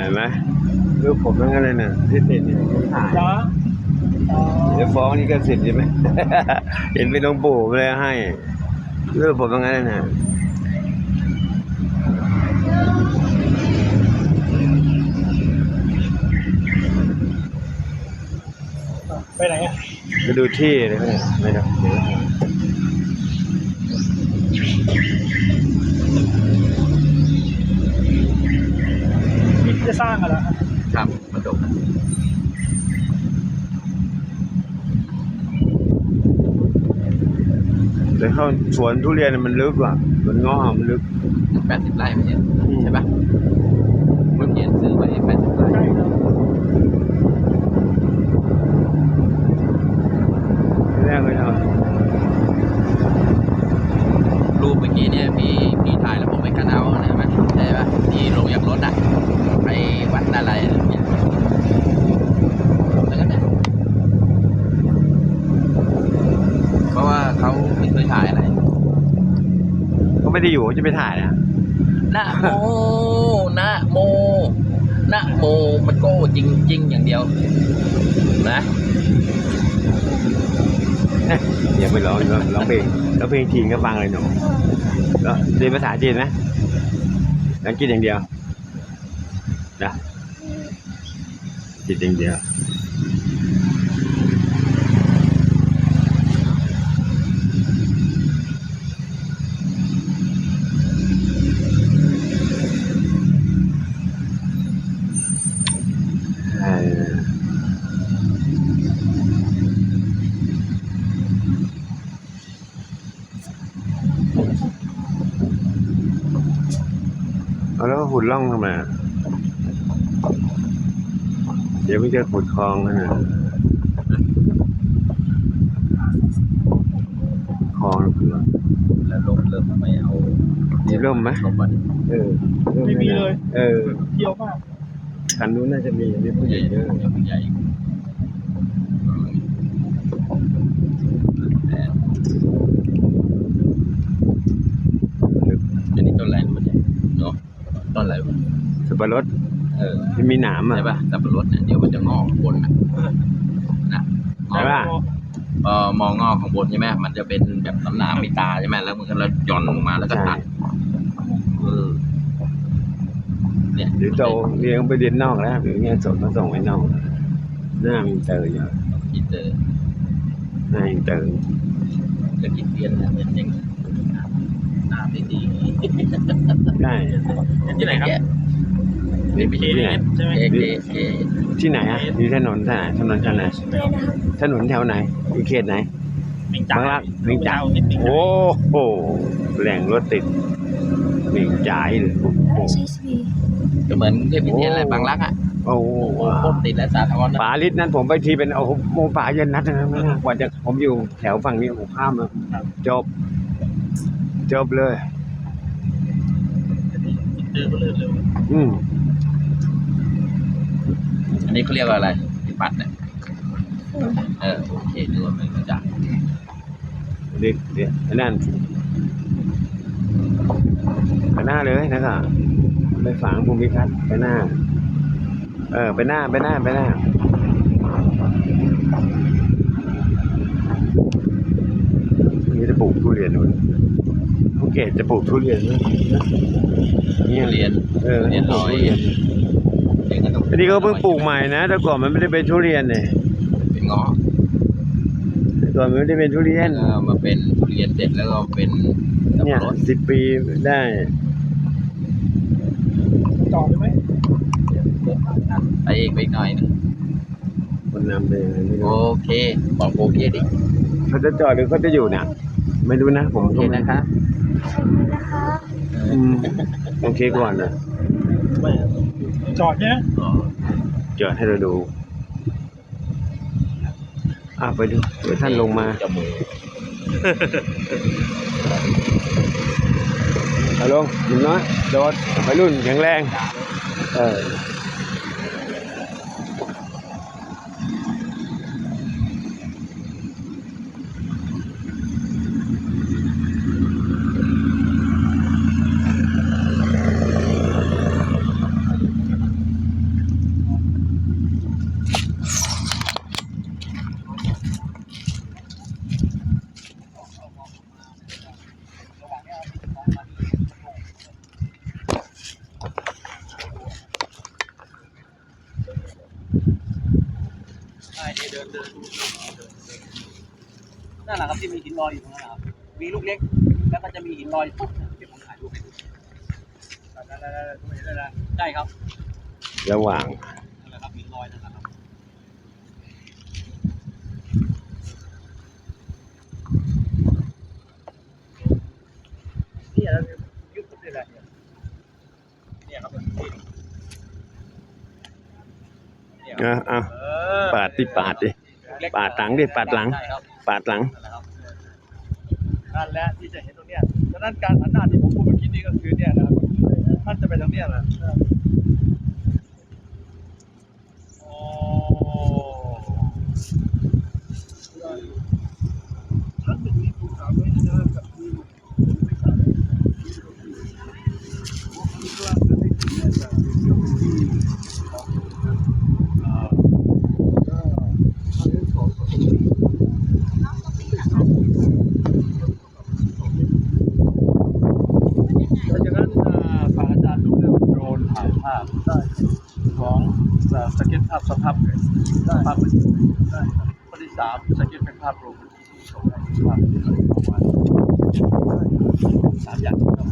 เห็นไหมรูปผมทั้งนั้นเลยน่ะที่ติดเนี่ยผมถ่ายเหรออ๋อเดี๋ยวฟ้องนี่ก็สิทธิ์ใช่ไหมเห็นเป็นหลวงปู่เลยให้รูปผมทั้งนั้นเลยน่ะไปไหนอะไปดูที่เลยไหมเนี่ยไม่ได้ จะสร้างกันแล้วครับมาดกแต่เข้าสวนทุเรียนมันลึกว่ะสวนเงาะมันลึกแปดสิบไร่ไม่ใช่อืมใช่ปะเมื่อกี้ซื้อไว้แปดสิบไร่ใช่ครับแรกเลยเอารูป เมื่อกี้เนี่ยพี่พี่ถ่ายแล้วผมไปกันเอานะไหมใช่ปะที่ลงจากรถอะไปวัดอะไรอะไรอย่างเงี้ยแล้วก็เนี่ยเพราะว่าเขาไม่เคยถ่ายอะไรก็ไม่ได้อยู่จะไปถ่ายนะนะโมนะโมนะโมมันโก้จริงจริงๆอย่างเดียว นะ อย่าไปร้องร้องร้องเพลงร้องเพลงจีนก็ฟังเลยหนูเรียนภาษาจีนไหมอังกฤษอย่างเดียวนะจีนอย่างเดียว แล้วหุ่นล่องทำไมอะเดี๋ยวไม่จะขุดคลองกันนะคลองขุดล่องแล้วลมเริ่มไม่เอามีร่มไหมลมมาดิเออร่ไม่มีเลย เออเที่ยวมากคันนู้นน่าจะมีมีผู้ผู้ใหใหญ่ญ่เยเยอะอะผู้ใหญ่อันนี้ต้นอะไรมันเนี่ยเนาะต้นอะไรวะ สับ ปะรดเออที่มีหนามอะ ใช่ป่ะสับปะรดเนี่ยเดี๋ยวมันจะงอกข้างบนนะนะงใช่อกปะเออมองงอกข้างบนใช่ไหมมันจะเป็นแบบน้ำหนามมีตาใช่ไหมแล้วมันก็แล้วหย่อนลงมาแล้วก็ตัดเออเนี่ยหรือโตเลี้ยงไปเรียนนอกแล้วหรือเงี้ยสดมาส่งไว้นอกหน้ามีเตอร์อยู่คิดเจอหน้าอินเตอร์จะคิดเรียนนะเป็นยังหน้าไม่ดีได้ที่ไหนครับ ไม่ไปเคที่ไหน ใช่ไหมเอเอเอที่ไหนอะอยู่ถนนที่ไหนถนนที่ไหนถนนแถวไหนอยู่เขตไหน มิงจ่าบางรักมิงจ่ายนิดนึงโอ้โหแหล่งรถติดมิงจ่ายเลยโอ้โหก็เหมือนเทพพิเทนอะไรบางรักอะโอ้โหโอ้โหโคตรติดและสาธารณ์นะฝาลิตรนั้นผมไปทีเป็นโอ้โหโมฝาเย็นนัดนะไม่น่ากว่าจะผมอยู่แถวฝั่งนี้ผมข้ามมาจบ จบเลย เจอก็เลื่อนเร็วอืม อันนี้เขาเรียกว่าอะไรพิปัดเนี่ยเออโอเคดูว่าไม่รู้จักเด็กเด็กอันนั่นไปหน้าเลยนะครับไปฝังภูมิทัศน์ไปหน้า เออ ไปหน้าไปหน้าไปหน้านี่จะปลูกทุเรียนนู่นภูเก็ตจะปลูกทุเรียนด้วยนะเนี่ยเรียน เออเรียนปลูร้กอย ทุเรียนเรียนก็ต้องอันนี้เขาเพิ่งปลูกใหม่นะแต่ก่อนมันไม่ได้เป็นทุเรียนเนี่ยเป็นเงาะแต่ก่อนมันไม่ได้เป็นทุเรียนแล้วก็มาเป็นทุเรียนเสร็จแล้วก็เป็นสับเนี่ยปะรดสิบปีได้จอดได้ไหมไปอีกไปอีกหน่อยนึงคนนำเลยไม่โอรู้เคบอกโอเคดิเขาจะจอดหรือเขาจะอยู่เนี่ยไม่รู้นะ ผมโอเคนะคะ อืมโอเคก่อนนะไม่ จอดเนี่ยอ๋อจอดให้เราดูอะไปดูเดี๋ยวท่านลงมาจมูกเอาลงหนุ่มน้อยโดดไปรุ่นแข็งแรง เออ ใช่เดินเดินนั่นแหละครับที่มีหินลอยอยู่ตรงนั้นครับมีลูกเล็ก แล้วก็จะมีหินลอยปุ๊บเดี๋ยวผมถ่ายรูปให้ดูได้ครับ ระหว่าง อะอะเออปาดดิปาดดิเล็กปาดหลังดิปาดหลังใช่ครับปาดหลังนั่นแหละครับนั่นแหละที่จะเห็นตรงเนี้ยฉะนั้นการหันหน้าที่ผมพูดเมื่อกี้นี้ก็คือเนี่ยนะครับท่านจะไปทางเนี้ยนะโอ้ท่านเป็นนี้ผมถามไว้นะกับที่ผมไม่ทราบผมว่าจะได้ที่เนี่ยจะเป็นเรื่องที่เอ่อก็ทางเรื่องของประตูเพราะฉะนั้นอ่าฝากอาจารย์ดูเรื่องโดรนถ่ายภาพได้ของอ่าสเก็ตภาพสภาพเลย ได้ภาพเป็นได้ข้อที่สามสก็ตเป็นภาพรวมที่ชมได้ภาพที่เราเอามาสามอย่างที่เรา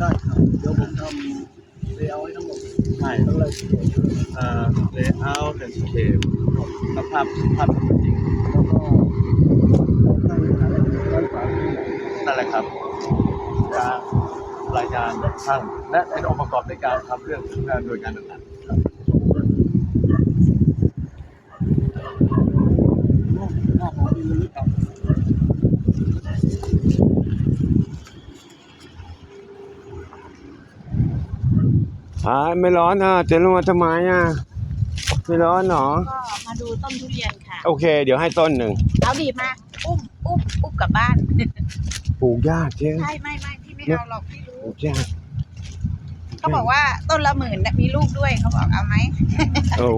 ได้ครับเดี๋ยวผมทำเลเยอร์ให้ทั้งหมดใช่ทั้งรายลยเอ่อเลเยอร์เป็นสเกับภาพภาพจริงแล้วก็นั่นแหละครับการรายงานช่างและเป็นองค์ประกอบในการทำเรื่องงานโดยงานต่างๆครับ หน้าของดีลึกครับอ่าไม่ร้อนอะเจะลงมาทำไมอะ ไม่ร้อนหรอ ก็มาดูต้นทุเรียนค่ะ โอเค เดี๋ยวให้ต้นหนึ่งเอาดีมา อุ้มอุ้มอุ้มกลับบ้าน ปลูกยากเจ๊ใช่ไม่ไม่พี่ไม่เอาหรอกพี่รู้ ปลูกยากเขาบอกว่าต้นละหมื่นน่ะมีลูกด้วยเขาบอกเอาไหม โอ้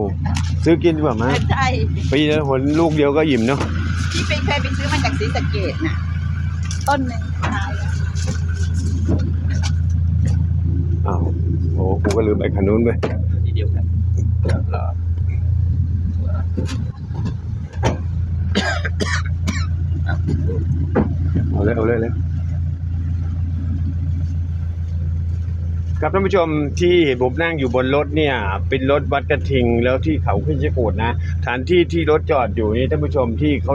ซื้อกินดีกว่าไหมใช่ ปีละผลลูกเดียวก็อิ่มเนาะ พี่ไปเคยไปซื้อมาจากศรีสะเกดน่ะ ต้นหนึ่งตายอะอ้าวโอ้กูก็ลืมไปขนุนไปทีเดียวกันเอาเลยเอาเลยเลยครับท่านผู้ชมที่ผมนั่งอยู่บนรถเนี่ย เป็นรถวัดกระทิงแล้วที่เขาขึ้นชะโกดนะฐานที่ที่รถจอดอยู่นี่ท่านผู้ชมที่เขา